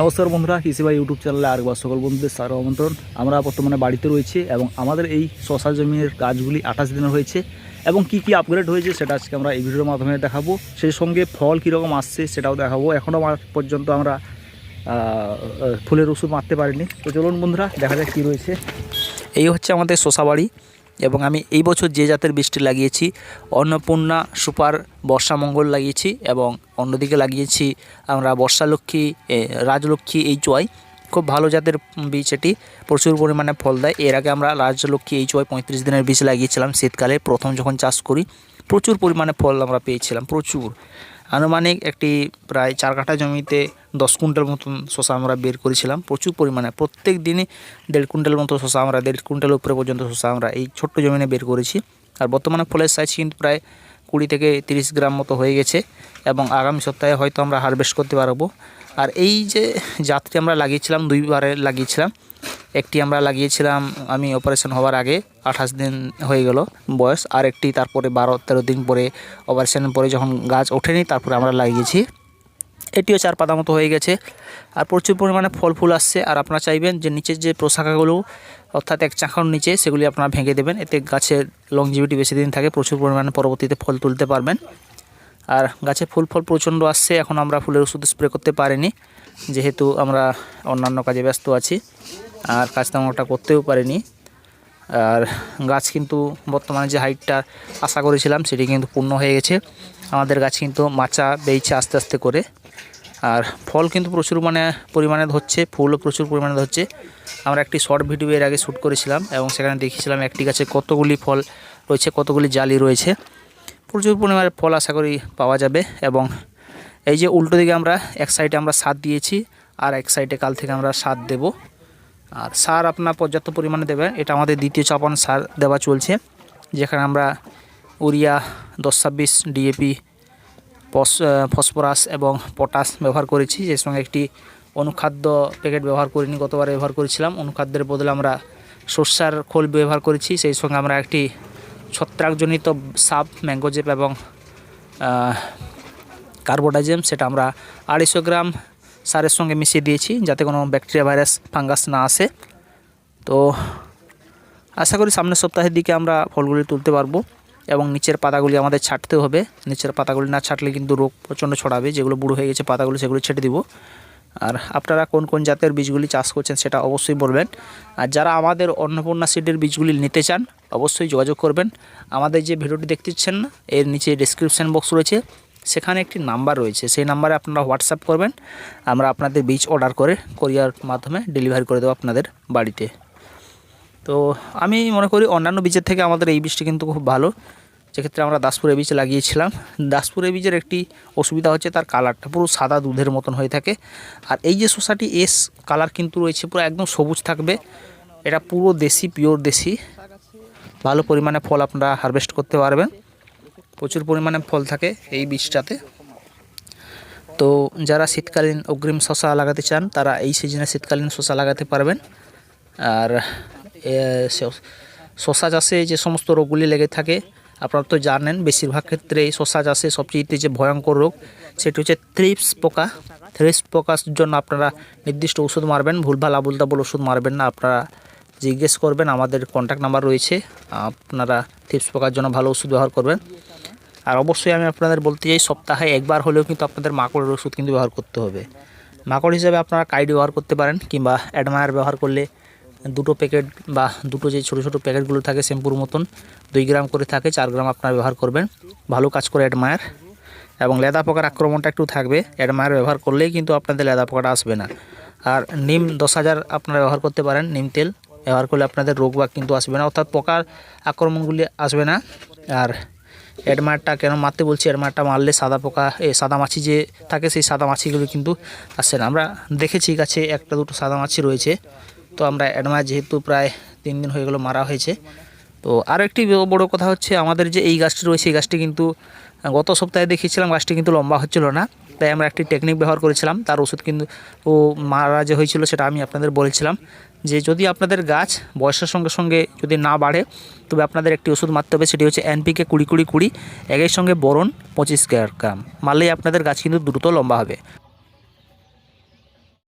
নমস্কার বন্ধুরা কৃষিবা ইউটিউব চ্যানেলে আরেকবার সকল বন্ধুদের স্বাগত আমন্ত্রণ। আমরা বর্তমানে বাড়িতে রয়েছি এবং আমাদের এই শশা জমির গাছগুলি আঠাশ দিনের হয়েছে এবং কি কি আপগ্রেড হয়েছে সেটা আজকে আমরা এই ভিডিওর মাধ্যমে দেখাবো। সেই সঙ্গে ফল কীরকম আসছে সেটাও দেখাবো। এখনও পর্যন্ত আমরা ফুলের ওষুধ মারতে পারিনি। তো চলুন বন্ধুরা, দেখা যাক কী রয়েছে। এই হচ্ছে আমাদের শশা বাড়ি। এবং আমি এই বছর যে জাতের বীজটি লাগিয়েছি, অন্নপূর্ণা, সুপার, বর্ষামঙ্গল লাগিয়েছি এবং অন্যদিকে লাগিয়েছি আমরা বর্ষালক্ষ্মী রাজলক্ষ্মী, এই চয় খুব ভালো জাতের বীজ এটি, প্রচুর পরিমাণে ফল দেয়। এর আগে আমরা রাজলক্ষ্মী, এই চয় পঁয়ত্রিশ দিনের বীজ লাগিয়েছিলাম শীতকালে, প্রথম যখন চাষ করি, প্রচুর পরিমাণে ফল আমরা পেয়েছিলাম, প্রচুর। আনুমানিক একটি প্রায় চার কাঠা জমিতে দশ কুইন্টাল মতন শশা আমরা বের করেছিলাম। প্রচুর পরিমাণে। প্রত্যেক দিনে দেড় কুইন্টাল মতো শশা আমরা, দেড় কুইন্টাল উপরে পর্যন্ত শশা আমরা এই ছোট্ট জমিনে বের করেছি। আর বর্তমানে ফলের সাইজ কিন্তু প্রায় কুড়ি থেকে তিরিশ গ্রাম মতো হয়ে গেছে এবং আগামী সপ্তাহে হয়তো আমরা হারভেস্ট করতে পারব। আর এই যে জাতটি আমরা লাগিয়েছিলাম, দুইবারে লাগিয়েছিলাম একটি আমরা লাগিয়েছিলাম, আমি অপারেশন হওয়ার আগে আঠাশ দিন হয়ে গেল বয়স, আর একটি তারপরে বারো, তেরো দিন পরে অপারেশনের পরে যখন গাছ ওঠেনি, তারপরে আমরা লাগিয়েছি। এটিও চার পাতা মতো হয়ে গেছে, আর প্রচুর পরিমাণে ফল ফুল আসছে, আর আপনারা চাইবেন যে নিচের যে প্রশাখাগুলো, অর্থাৎ এক চাকার নিচে, সেগুলি আপনারা ভেঙে দেবেন, এতে গাছের লংজিভিটি বেশি দিন থাকে, প্রচুর পরিমাণে পরবর্তীতে ফল তুলতে পারবেন। আর গাছে ফুল, ফল প্রচণ্ড আসছে, এখন আমরা ফুলের ওষুধ স্প্রে করতে পারিনি। যেহেতু আমরা অন্যান্য কাজে ব্যস্ত আছি, আর কাজ তেমন করতেও পারিনি। আর গাছ কিন্তু বর্তমানে যে হাইটটা আশা করেছিলাম, সেটি কিন্তু পূর্ণ হয়ে গেছে। আমাদের গাছ কিন্তু মাচা বেইছে আস্তে আস্তে করে। আর ফল কিন্তু প্রচুর মানে পরিমাণে ধরছে, ফুলও প্রচুর পরিমাণে ধরছে। আমরা একটি শর্ট ভিডিও এর আগে শ্যুট করেছিলাম এবং সেখানে দেখিয়েছিলাম একটি গাছে কতগুলি ফল রয়েছে, কতগুলি জালি রয়েছে। প্রচুর পরিমাণে ফল আশা করি পাওয়া যাবে এবং এই যে উল্টো দিকে আমরা, এক সাইডে আমরা সার দিয়েছি আর এক সাইডে কাল থেকে আমরা সার দেব। আর সার আপনার পর্যাপ্ত পরিমাণে দেবেন এটা আমাদের দ্বিতীয় চাপান সার দেওয়া চলছে, যেখানে আমরা উরিয়া দশ ছাব্বিশ ডিএপি ফসফরাস এবং পটাশ ব্যবহার করেছি। যে সঙ্গে একটি অনুখাদ্য প্যাকেট ব্যবহার করিনি, গতবার ব্যবহার করেছিলাম। অনুখাদ্যের বদলে আমরা সর্ষার খোল ব্যবহার করেছি। সেই সঙ্গে আমরা একটি ছত্রাকজনিত সাপ ম্যাঙ্গোজেপ এবং কার্বোডাইজেম সেটা আমরা আড়াইশো গ্রাম সারের সঙ্গে মিশিয়ে দিয়েছি যাতে কোনো ব্যাকটেরিয়া ভাইরাস ফাঙ্গাস না আসে। তো আশা করি সামনের সপ্তাহের দিকে আমরা ফলগুলি তুলতে পারব এবং নিচের পাতাগুলি আমাদের ছাঁটতে হবে। নিচের পাতাগুলি না ছাঁটলে কিন্তু রোগ প্রচণ্ড ছড়াবে। যেগুলো বুড়ো হয়ে গেছে পাতাগুলি সেগুলো ছেটে দিব। আর আপনারা কোন কোন জাতের বীজগুলি চাষ করছেন সেটা অবশ্যই বলবেন। আর যারা আমাদের অন্নপূর্ণা সিডের বীজগুলি নিতে চান, অবশ্যই যোগাযোগ করবেন। আমাদের যে ভিডিওটি দেখতেছেন এর নিচে ডিসক্রিপশান বক্স রয়েছে। সেখানে একটি নাম্বার রয়েছে। সেই নাম্বারে আপনারা হোয়াটসঅ্যাপ করবেন। আমরা আপনাদের বীজ অর্ডার করে কোরিয়ার মাধ্যমে ডেলিভারি করে দেবো আপনাদের বাড়িতে। তো আমি মনে করি অন্যান্য বীজের থেকে আমাদের এই বীজটি কিন্তু খুব ভালো। যেক্ষেত্রে আমরা দাসপুরের বীজ লাগিয়েছিলাম। দাসপুরের বীজের একটি অসুবিধা হচ্ছে তার কালারটা পুরো সাদা দুধের মতন হয়ে থাকে। আর এই যে শসাটি এস কালার কিন্তু রয়েছে, পুরো একদম সবুজ থাকবে। এটা পুরো দেশি, পিওর দেশি। ভালো পরিমাণে ফল আপনারা হারভেস্ট করতে পারবেন। প্রচুর পরিমাণে ফল থাকে এই বীজটাতে। তো যারা শীতকালীন অগ্রিম শশা লাগাতে চান, তারা এই সিজনে শীতকালীন শশা লাগাতে পারবেন। আর শশা চাষে যে সমস্ত রোগগুলি লেগে থাকে, আপনারা তো জানেন বেশিরভাগ ক্ষেত্রে এই শশা চাষে সবচেয়ে যে ভয়ঙ্কর রোগ, সেটি হচ্ছে থ্রিপস পোকা। থ্রিপস পোকার জন্য আপনারা নির্দিষ্ট ওষুধ মারবেন, ভুলভাল আবুল তাবুল ওষুধ মারবেন না। আপনারা জিজ্ঞেস করবেন, আমাদের কন্ট্যাক্ট নাম্বার রয়েছে। আপনারা থ্রিপস পোকার জন্য ভালো ওষুধ ব্যবহার করবেন। আর অবশ্যই আমি আপনাদের বলতে চাই, সপ্তাহে একবার হলেও কিন্তু আপনাদের মাকড়ের ওষুধ কিন্তু ব্যবহার করতে হবে। মাকড় হিসাবে আপনারা কাইড ব্যবহার করতে পারেন কিংবা অ্যাডমায়ার ব্যবহার করলে দুটো প্যাকেট বা দুটো যে ছোটো ছোটো প্যাকেটগুলো থাকে শ্যাম্পুর মতন, দুই গ্রাম করে থাকে, চার গ্রাম আপনারা ব্যবহার করবেন। ভালো কাজ করে অ্যাডমায়ার। এবং লেদা পোকার আক্রমণটা একটু থাকবে, অ্যাডমায়ার ব্যবহার করলেই কিন্তু আপনাদের লেদা পোকাটা আসবে না। আর নিম দশ হাজার আপনারা ব্যবহার করতে পারেন, নিম তেল। ব্যবহার করলে আপনাদের রোগ বাগ কিন্তু আসবে না। অর্থাৎ পোকার আক্রমণগুলি আসবে না। আর অ্যাডমায়ারটা কেন মারতে বলছি? অ্যাডমায়ারটা মারলে সাদা পোকা, এ সাদা মাছি যে থাকে সেই সাদা মাছিগুলো কিন্তু আসছে না। আমরা দেখেছি গাছে একটা দুটো সাদা মাছি রয়েছে। তো আমরা অ্যাডমায়ার যেহেতু প্রায় তিন দিন হয়ে গেলো মারা হয়েছে। তো আরও একটি বড় কথা হচ্ছে, আমাদের যে এই গাছটি রয়েছে, এই গাছটি কিন্তু গত সপ্তাহে দেখিয়েছিলাম, গাছটি কিন্তু লম্বা হচ্ছিল না। তাই আমরা একটি টেকনিক ব্যবহার করেছিলাম। তার ওষুধ কিন্তু ও মারা যে হয়েছিল সেটা আমি আপনাদের বলেছিলাম যে যদি আপনাদের গাছ বয়সের সঙ্গে সঙ্গে যদি না বাড়ে, তবে আপনাদের একটি ওষুধ মারতে হবে, সেটি হচ্ছে এনপিকে কুড়ি কুড়ি কুড়ি একের সঙ্গে বরণ পঁচিশ গ্রাম মারলেই আপনাদের গাছ কিন্তু দ্রুত লম্বা হবে।